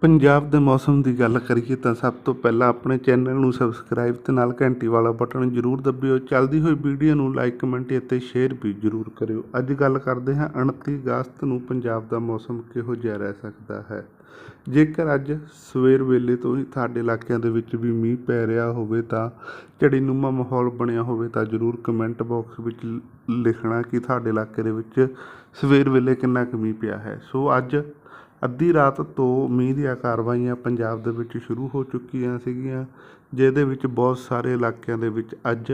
ਪੰਜਾਬ ਦੇ ਮੌਸਮ ਦੀ ਗੱਲ ਕਰੀਏ ਤਾਂ ਸਭ ਤੋਂ ਪਹਿਲਾਂ ਆਪਣੇ ਚੈਨਲ ਨੂੰ ਸਬਸਕ੍ਰਾਈਬ ਤੇ ਨਾਲ ਘੰਟੀ ਵਾਲਾ ਬਟਨ ਜ਼ਰੂਰ ਦਬਿਓ। ਚੱਲਦੀ ਹੋਈ ਵੀਡੀਓ ਨੂੰ ਲਾਈਕ ਕਮੈਂਟ ਅਤੇ ਸ਼ੇਅਰ ਵੀ ਜ਼ਰੂਰ ਕਰਿਓ। ਅੱਜ ਗੱਲ ਕਰਦੇ ਹਾਂ 29 ਅਗਸਤ ਨੂੰ ਪੰਜਾਬ ਦਾ ਮੌਸਮ ਕਿਹੋ ਜਿਹਾ ਰਹਿ ਸਕਦਾ ਹੈ। ਜੇਕਰ ਅੱਜ ਸਵੇਰ ਵੇਲੇ ਤੋਂ ਹੀ ਤੁਹਾਡੇ ਇਲਾਕਿਆਂ ਦੇ ਵਿੱਚ ਵੀ ਮੀਂਹ ਪੈ ਰਿਹਾ ਹੋਵੇ ਤਾਂ ਝੜੀਨੁਮਾ ਮਾਹੌਲ ਬਣਿਆ ਹੋਵੇ ਤਾਂ ਜ਼ਰੂਰ ਕਮੈਂਟ ਬਾਕਸ ਵਿੱਚ ਲ- ਲਿਖਣਾ ਕਿ ਤੁਹਾਡੇ ਇਲਾਕੇ ਦੇ ਵਿੱਚ ਸਵੇਰ ਵੇਲੇ ਕਿੰਨਾ ਕੁ ਮੀਂਹ ਪਿਆ ਹੈ। ਸੋ ਅੱਜ ਅੱਧੀ ਰਾਤ ਤੋਂ ਮੀਂਹ ਦੀਆਂ ਕਾਰਵਾਈਆਂ ਪੰਜਾਬ ਦੇ ਵਿੱਚ ਸ਼ੁਰੂ ਹੋ ਚੁੱਕੀਆਂ ਸੀਗੀਆਂ, ਜਿਹਦੇ ਵਿੱਚ ਬਹੁਤ ਸਾਰੇ ਇਲਾਕਿਆਂ ਦੇ ਵਿੱਚ ਅੱਜ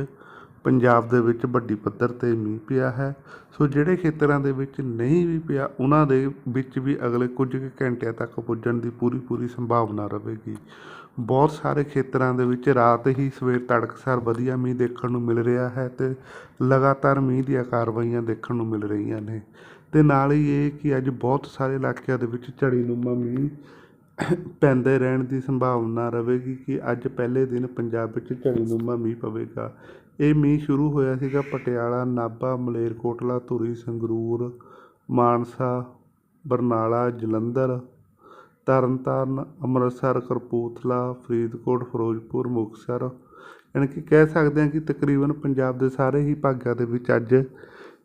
ਪੰਜਾਬ ਦੇ ਵਿੱਚ ਵੱਡੀ ਪੱਧਰ ਤੇ ਮੀਂਹ ਪਿਆ ਹੈ। ਸੋ ਜਿਹੜੇ ਖੇਤਰਾਂ ਦੇ ਵਿੱਚ ਨਹੀਂ ਵੀ ਪਿਆ, ਉਹਨਾਂ ਦੇ ਵਿੱਚ ਵੀ ਅਗਲੇ ਕੁਝ ਕੁ ਘੰਟਿਆਂ ਤੱਕ ਪੁੱਜਣ ਦੀ ਪੂਰੀ ਪੂਰੀ ਸੰਭਾਵਨਾ ਰਹੇਗੀ। ਬਹੁਤ ਸਾਰੇ ਖੇਤਰਾਂ ਦੇ ਵਿੱਚ ਰਾਤ ਹੀ ਸਵੇਰ ਤੜਕਸਾਰ ਵਧੀਆ ਮੀਂਹ ਦੇਖਣ ਨੂੰ ਮਿਲ ਰਿਹਾ ਹੈ ਤੇ ਲਗਾਤਾਰ ਮੀਂਹ ਦੀਆਂ ਕਾਰਵਾਈਆਂ ਦੇਖਣ ਨੂੰ ਮਿਲ ਰਹੀਆਂ ਨੇ। ਤੇ ਨਾਲ ਹੀ ਇਹ ਕਿ ਅੱਜ ਬਹੁਤ ਸਾਰੇ ਇਲਾਕਿਆਂ ਦੇ ਵਿੱਚ ਝੜੀ ਝੜੀਨੁਮਾ ਮੀਂਹ ਪੈਂਦੇ ਰਹਿਣ ਦੀ ਸੰਭਾਵਨਾ ਰਹੇਗੀ ਕਿ ਅੱਜ ਪਹਿਲੇ ਦਿਨ ਪੰਜਾਬ ਵਿੱਚ ਝੜੀਨੁਮਾ ਮੀਂਹ ਪਵੇਗਾ। ਇਹ ਮੀਂਹ ਸ਼ੁਰੂ ਹੋਇਆ ਸੀਗਾ ਪਟਿਆਲਾ, ਨਾਭਾ, ਮਲੇਰਕੋਟਲਾ, ਧੂਰੀ, ਸੰਗਰੂਰ, ਮਾਨਸਾ, ਬਰਨਾਲਾ, ਜਲੰਧਰ, ਤਰਨਤਾਰਨ, ਅੰਮ੍ਰਿਤਸਰ, ਕਪੂਰਥਲਾ, ਫਰੀਦਕੋਟ, ਫਿਰੋਜ਼ਪੁਰ, ਮੁਕਤਸਰ। ਯਾਨੀ ਕਿ ਕਹਿ ਸਕਦੇ ਹਾਂ ਕਿ ਤਕਰੀਬਨ ਪੰਜਾਬ ਦੇ ਸਾਰੇ ਹੀ ਭਾਗਾਂ ਦੇ ਵਿੱਚ ਅੱਜ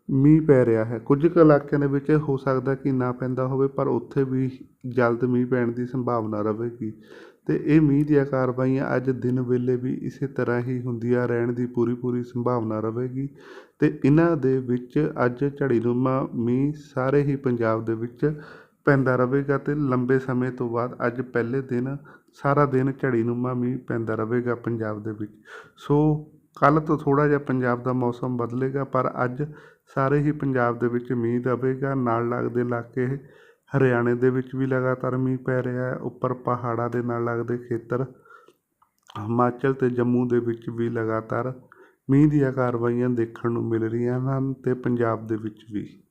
ਮੀਂਹ ਪੈ ਰਿਹਾ ਹੈ। ਕੁਝ ਕੁ ਇਲਾਕਿਆਂ ਦੇ ਵਿੱਚ ਹੋ ਸਕਦਾ ਕਿ ਨਾ ਪੈਂਦਾ ਹੋਵੇ, ਪਰ ਉੱਥੇ ਵੀ ਜਲਦ ਮੀਂਹ ਪੈਣ ਦੀ ਸੰਭਾਵਨਾ ਰਹੇਗੀ। ਅਤੇ ਇਹ ਮੀਂਹ ਦੀਆਂ ਕਾਰਵਾਈਆਂ ਅੱਜ ਦਿਨ ਵੇਲੇ ਵੀ ਇਸੇ ਤਰ੍ਹਾਂ ਹੀ ਹੁੰਦੀਆਂ ਰਹਿਣ ਦੀ ਪੂਰੀ ਪੂਰੀ ਸੰਭਾਵਨਾ ਰਹੇਗੀ। ਅਤੇ ਇਹਨਾਂ ਦੇ ਵਿੱਚ ਅੱਜ ਝੜੀਨੁਮਾ ਮੀਂਹ ਸਾਰੇ ਹੀ ਪੰਜਾਬ ਦੇ ਵਿੱਚ ਪੈਂਦਾ ਰਹੇਗਾ ਅਤੇ ਲੰਬੇ ਸਮੇਂ ਤੋਂ ਬਾਅਦ ਅੱਜ ਪਹਿਲੇ ਦਿਨ ਸਾਰਾ ਦਿਨ ਝੜੀਨੁਮਾ ਮੀਂਹ ਪੈਂਦਾ ਰਹੇਗਾ ਪੰਜਾਬ ਦੇ ਵਿੱਚ। ਸੋ ਕੱਲ੍ਹ ਤੋਂ ਥੋੜ੍ਹਾ ਜਿਹਾ ਪੰਜਾਬ ਦਾ ਮੌਸਮ ਬਦਲੇਗਾ, ਪਰ ਅੱਜ ਸਾਰੇ ਹੀ ਪੰਜਾਬ ਦੇ ਵਿੱਚ ਮੀਂਹ ਦਵੇਗਾ ਨਾਲ ਲੱਗਦੇ ਇਲਾਕੇ ਹਰਿਆਣੇ ਦੇ ਵਿੱਚ ਵੀ ਲਗਾਤਾਰ ਮੀਂਹ ਪੈ ਰਿਹਾ ਹੈ, ਉੱਪਰ ਪਹਾੜਾਂ ਦੇ ਨਾਲ ਲੱਗਦੇ ਖੇਤਰ, ਹਿਮਾਚਲ ਤੇ ਜੰਮੂ ਦੇ ਵਿੱਚ ਵੀ ਲਗਾਤਾਰ ਮੀਂਹ ਦੀਆਂ ਕਾਰਵਾਈਆਂ ਦੇਖਣ ਨੂੰ ਮਿਲ ਰਹੀਆਂ ਹਨ ਅਤੇ ਪੰਜਾਬ ਦੇ ਵਿੱਚ ਵੀ।